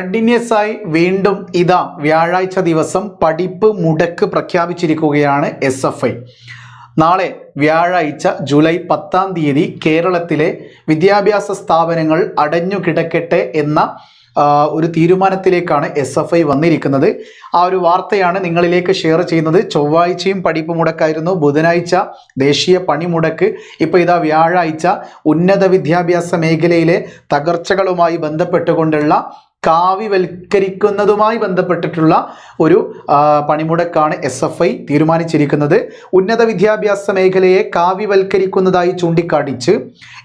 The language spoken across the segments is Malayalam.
കണ്ടിന്യൂസ് ആയി വീണ്ടും ഇതാ വ്യാഴാഴ്ച ദിവസം പഠിപ്പ് മുടക്ക് പ്രഖ്യാപിച്ചിരിക്കുകയാണ് എസ് എഫ് ഐ. നാളെ വ്യാഴാഴ്ച ജൂലൈ പത്താം തീയതി കേരളത്തിലെ വിദ്യാഭ്യാസ സ്ഥാപനങ്ങൾ അടഞ്ഞു കിടക്കട്ടെ എന്ന ഒരു തീരുമാനത്തിലേക്കാണ് എസ് എഫ് ഐ വന്നിരിക്കുന്നത്. ആ ഒരു വാർത്തയാണ് നിങ്ങളിലേക്ക് ഷെയർ ചെയ്യുന്നത്. ചൊവ്വാഴ്ചയും പഠിപ്പ് മുടക്കായിരുന്നു. ബുധനാഴ്ച ദേശീയ പണിമുടക്ക് ഇപ്പോൾ ഇതാ വ്യാഴാഴ്ച ഉന്നത വിദ്യാഭ്യാസ മേഖലയിലെ തകർച്ചകളുമായി ബന്ധപ്പെട്ടുകൊണ്ടുള്ള കാവ്യവൽക്കരിക്കുന്നതുമായി ബന്ധപ്പെട്ടിട്ടുള്ള ഒരു പണിമുടക്കാണ് എസ് എഫ് ഐ തീരുമാനിച്ചിരിക്കുന്നത്. ഉന്നത വിദ്യാഭ്യാസ മേഖലയെ കാവ്യവൽക്കരിക്കുന്നതായി ചൂണ്ടിക്കാണിച്ച്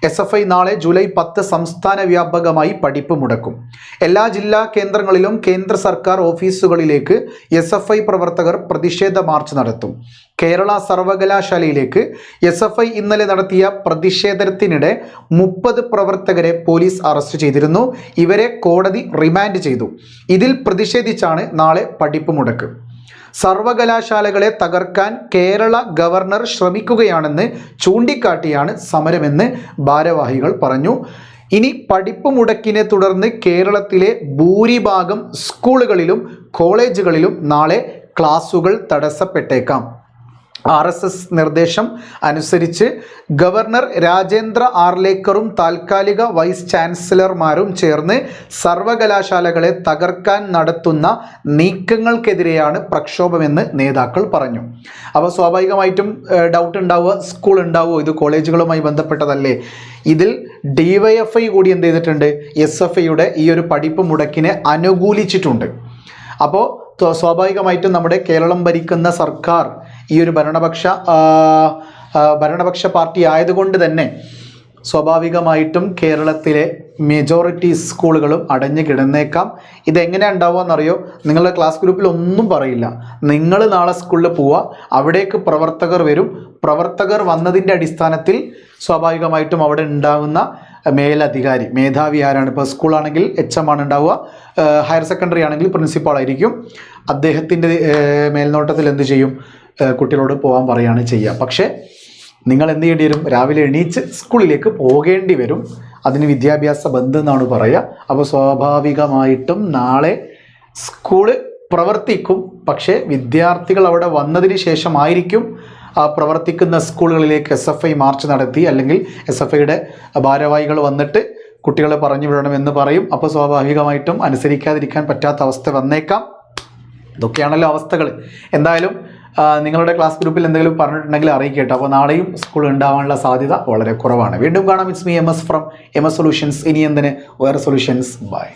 എസ് എഫ് ഐ നാളെ ജൂലൈ പത്ത് സംസ്ഥാന വ്യാപകമായി പഠിപ്പ് മുടക്കും. എല്ലാ ജില്ലാ കേന്ദ്രങ്ങളിലും കേന്ദ്ര സർക്കാർ ഓഫീസുകളിലേക്ക് എസ് എഫ് ഐ പ്രവർത്തകർ പ്രതിഷേധ മാർച്ച് നടത്തും. കേരള സർവകലാശാലയിലേക്ക് എസ് എഫ് ഐ ഇന്നലെ നടത്തിയ പ്രതിഷേധത്തിനിടെ മുപ്പത് പ്രവർത്തകരെ പോലീസ് അറസ്റ്റ് ചെയ്തിരുന്നു. ഇവരെ കോടതി റിമാൻഡ് ചെയ്തു. ഇതിൽ പ്രതിഷേധിച്ചാണ് നാളെ പഠിപ്പ് മുടക്ക്. സർവകലാശാലകളെ തകർക്കാൻ കേരള ഗവർണർ ശ്രമിക്കുകയാണെന്ന് ചൂണ്ടിക്കാട്ടിയാണ് സമരമെന്ന് ഭാരവാഹികൾ പറഞ്ഞു. ഇനി പഠിപ്പ് മുടക്കിനെ തുടർന്ന് കേരളത്തിലെ ഭൂരിഭാഗം സ്കൂളുകളിലും കോളേജുകളിലും നാളെ ക്ലാസുകൾ തടസ്സപ്പെട്ടേക്കാം. ആർ എസ് എസ് നിർദ്ദേശം അനുസരിച്ച് ഗവർണർ രാജേന്ദ്ര ആർലേക്കറും താൽക്കാലിക വൈസ് ചാൻസലർമാരും ചേർന്ന് സർവകലാശാലകളെ തകർക്കാൻ നടത്തുന്ന നീക്കങ്ങൾക്കെതിരെയാണ് പ്രക്ഷോഭമെന്ന് നേതാക്കൾ പറഞ്ഞു. അപ്പോൾ സ്വാഭാവികമായിട്ടും ഡൗട്ട് ഉണ്ടാവുക സ്കൂൾ ഉണ്ടാവുമോ ഇത് കോളേജുകളുമായി ബന്ധപ്പെട്ടതല്ലേ? ഇതിൽ ഡിവൈഎഫ്ഐ കൂടി എന്ത് ചെയ്തിട്ടുണ്ട്? എസ് എഫ് ഐയുടെ ഈ ഒരു പഠിപ്പ് മുടക്കിനെ അനുകൂലിച്ചിട്ടുണ്ട്. അപ്പോൾ സ്വാഭാവികമായിട്ടും നമ്മുടെ കേരളം ഭരിക്കുന്ന സർക്കാർ ഈ ഒരു ഭരണപക്ഷ ഭരണപക്ഷ പാർട്ടി ആയതുകൊണ്ട് തന്നെ സ്വാഭാവികമായിട്ടും കേരളത്തിലെ മെജോറിറ്റി സ്കൂളുകളും അടഞ്ഞു കിടന്നേക്കാം. ഇതെങ്ങനെ ഉണ്ടാവുക എന്നറിയോ നിങ്ങളുടെ ക്ലാസ് ഗ്രൂപ്പിൽ ഒന്നും പറയില്ല. നിങ്ങൾ നാളെ സ്കൂളിൽ പോവുക അവിടേക്ക് പ്രവർത്തകർ വരും. പ്രവർത്തകർ വന്നതിന്റെ അടിസ്ഥാനത്തിൽ സ്വാഭാവികമായിട്ടും അവിടെ ഉണ്ടാകുന്ന മേലധികാരി മേധാവി ആരാണ്? ഇപ്പോൾ സ്കൂളാണെങ്കിൽ എച്ച് എം ആണ് ഉണ്ടാവുക. ഹയർ സെക്കൻഡറി ആണെങ്കിൽ പ്രിൻസിപ്പാളായിരിക്കും അദ്ദേഹത്തിന്റെ മേൽനോട്ടത്തിൽ എന്ത് ചെയ്യും? കുട്ടികളോട് പോകാൻ പറയുകയാണ് ചെയ്യുക. പക്ഷേ നിങ്ങൾ എന്ത് ചെയ്യേണ്ടി വരും? രാവിലെ എണീച്ച് സ്കൂളിലേക്ക് പോകേണ്ടി വരും. അതിന് വിദ്യാഭ്യാസ ബന്ധം എന്നാണ് പറയുക. അപ്പോൾ സ്വാഭാവികമായിട്ടും നാളെ സ്കൂൾ പ്രവർത്തിക്കും. പക്ഷേ വിദ്യാർത്ഥികൾ അവിടെ വന്നതിന് ശേഷമായിരിക്കും പ്രവർത്തിക്കുന്ന സ്കൂളുകളിലേക്ക് എസ് എഫ് ഐ മാർച്ച് നടത്തി അല്ലെങ്കിൽ എസ് എഫ് ഐയുടെ ഭാരവാഹികൾ വന്നിട്ട് കുട്ടികളെ പറഞ്ഞു വിടണമെന്ന് പറയും. അപ്പോൾ സ്വാഭാവികമായിട്ടും അനുസരിക്കാതിരിക്കാൻ പറ്റാത്ത അവസ്ഥ വന്നേക്കാം. ഇതൊക്കെയാണല്ലോ അവസ്ഥകൾ എന്തായാലും നിങ്ങളുടെ ക്ലാസ് ഗ്രൂപ്പിൽ എന്തെങ്കിലും പറഞ്ഞിട്ടുണ്ടെങ്കിൽ അറിയിക്കട്ടോ. അപ്പോൾ നാളെയും സ്കൂൾ ഉണ്ടാവാനുള്ള സാധ്യത വളരെ കുറവാണ്. വീണ്ടും കാണാം. It's me M S from M S solutions ഇനി എന്തിന്? വേറെ സൊല്യൂഷൻസ് ബൈ